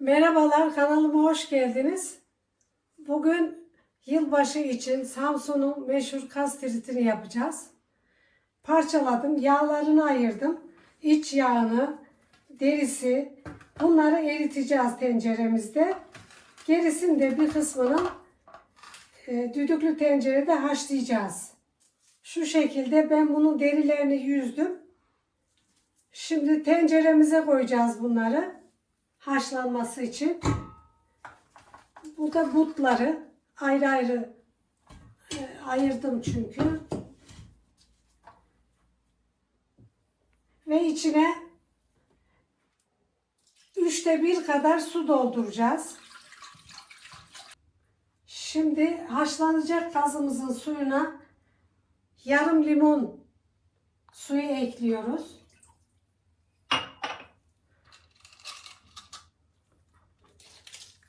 Merhabalar kanalıma hoş geldiniz. Bugün yılbaşı için Samsun'un meşhur kastritini yapacağız. Parçaladım, yağlarını ayırdım. İç yağını, derisi bunları eriteceğiz tenceremizde. Gerisini de bir kısmını e, düdüklü tencerede haşlayacağız. Şu şekilde ben bunun derilerini yüzdüm. Şimdi tenceremize koyacağız bunları haşlanması için. Bu da butları ayrı ayrı e, ayırdım çünkü. Ve içine üçte bir kadar su dolduracağız. Şimdi haşlanacak gazımızın suyuna yarım limon suyu ekliyoruz.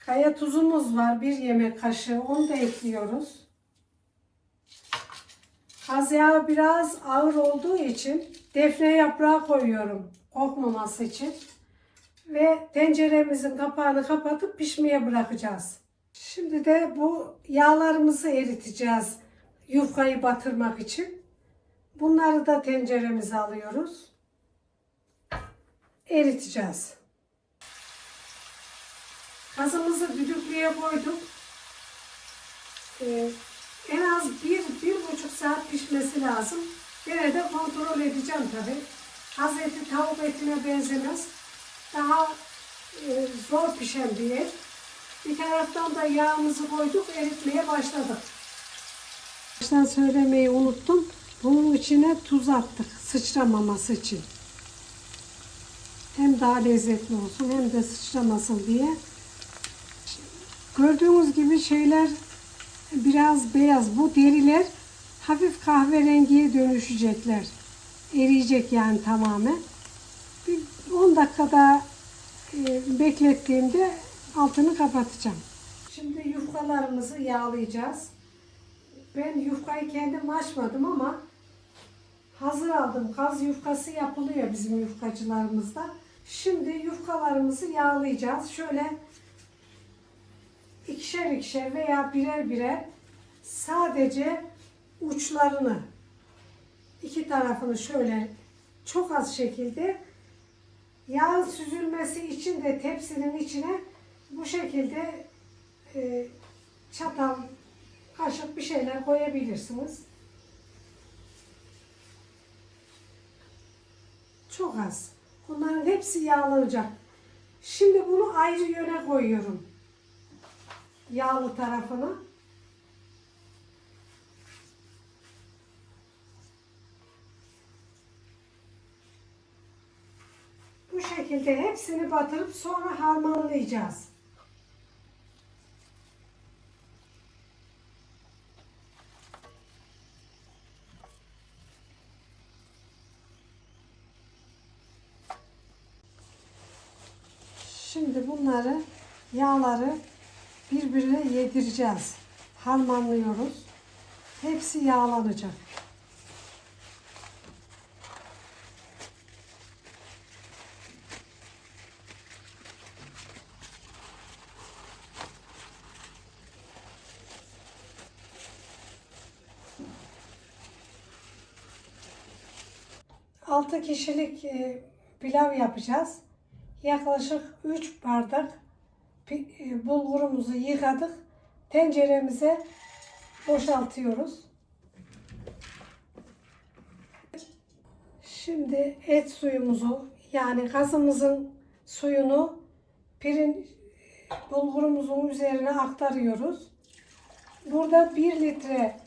Kaya tuzumuz var. Bir yemek kaşığı. Onu da ekliyoruz. Kaz yağı biraz ağır olduğu için defne yaprağı koyuyorum. Kokmaması için. Ve tenceremizin kapağını kapatıp pişmeye bırakacağız. Şimdi de bu yağlarımızı eriteceğiz. Yufkayı batırmak için. Bunları da tenceremize alıyoruz. Eriteceğiz. Gazımızı düdüklüye koyduk. Ee, en az bir, bir buçuk saat pişmesi lazım. Gene de kontrol edeceğim tabi. Kaz eti tavuk etine benzemez. Daha e, zor pişen bir et. Bir taraftan da yağımızı koyduk, eritmeye başladık. Baştan söylemeyi unuttum. Bunun içine tuz attık sıçramaması için. Hem daha lezzetli olsun hem de sıçramasın diye. Gördüğünüz gibi şeyler biraz beyaz. Bu deriler hafif kahverengiye dönüşecekler. Eriyecek yani tamamen. Bir 10 dakika daha e, beklettiğimde altını kapatacağım. Şimdi yufkalarımızı yağlayacağız. Ben yufkayı kendim açmadım ama hazır aldım. Kaz yufkası yapılıyor bizim yufkacılarımızda. Şimdi yufkalarımızı yağlayacağız. Şöyle ikişer ikişer veya birer birer sadece uçlarını iki tarafını şöyle çok az şekilde yağın süzülmesi için de tepsinin içine bu şekilde e, çatal, kaşık bir şeyler koyabilirsiniz. Çok az. Bunların hepsi yağlanacak. Şimdi bunu ayrı yöne koyuyorum yağlı tarafını. Bu şekilde hepsini batırıp sonra harmanlayacağız. Şimdi bunları yağları birbirine yedireceğiz. Harmanlıyoruz. Hepsi yağlanacak. Altı kişilik e, pilav yapacağız. Yaklaşık 3 bardak bulgurumuzu yıkadık. Tenceremize boşaltıyoruz. Şimdi et suyumuzu yani gazımızın suyunu pirin bulgurumuzun üzerine aktarıyoruz. Burada 1 litre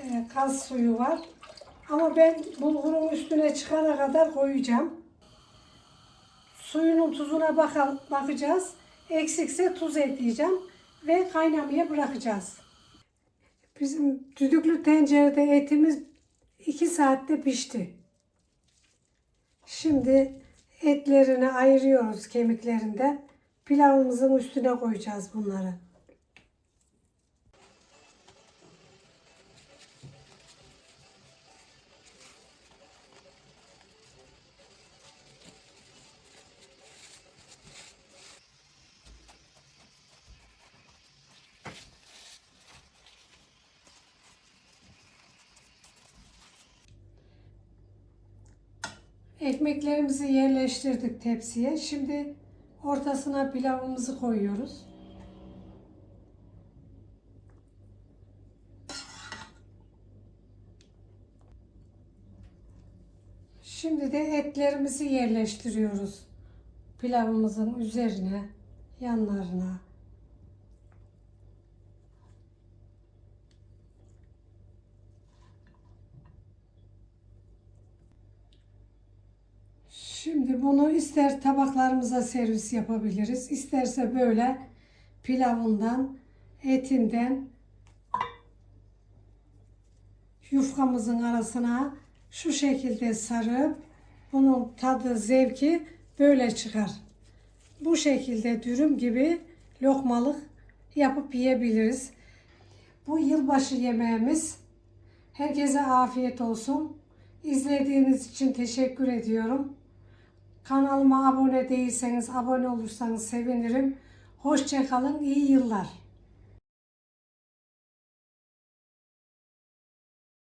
e, kaz suyu var. Ama ben bulgurun üstüne çıkana kadar koyacağım. Suyunun tuzuna bakalım, bakacağız. Eksikse tuz ekleyeceğim ve kaynamaya bırakacağız. Bizim düdüklü tencerede etimiz 2 saatte pişti. Şimdi etlerini ayırıyoruz kemiklerinden. Pilavımızın üstüne koyacağız bunları. Ekmeklerimizi yerleştirdik tepsiye. Şimdi ortasına pilavımızı koyuyoruz. Şimdi de etlerimizi yerleştiriyoruz. Pilavımızın üzerine, yanlarına. Şimdi bunu ister tabaklarımıza servis yapabiliriz, isterse böyle pilavından, etinden yufkamızın arasına şu şekilde sarıp bunun tadı, zevki böyle çıkar. Bu şekilde dürüm gibi lokmalık yapıp yiyebiliriz. Bu yılbaşı yemeğimiz. Herkese afiyet olsun. İzlediğiniz için teşekkür ediyorum. Kanalıma abone değilseniz abone olursanız sevinirim. Hoşçakalın, iyi yıllar.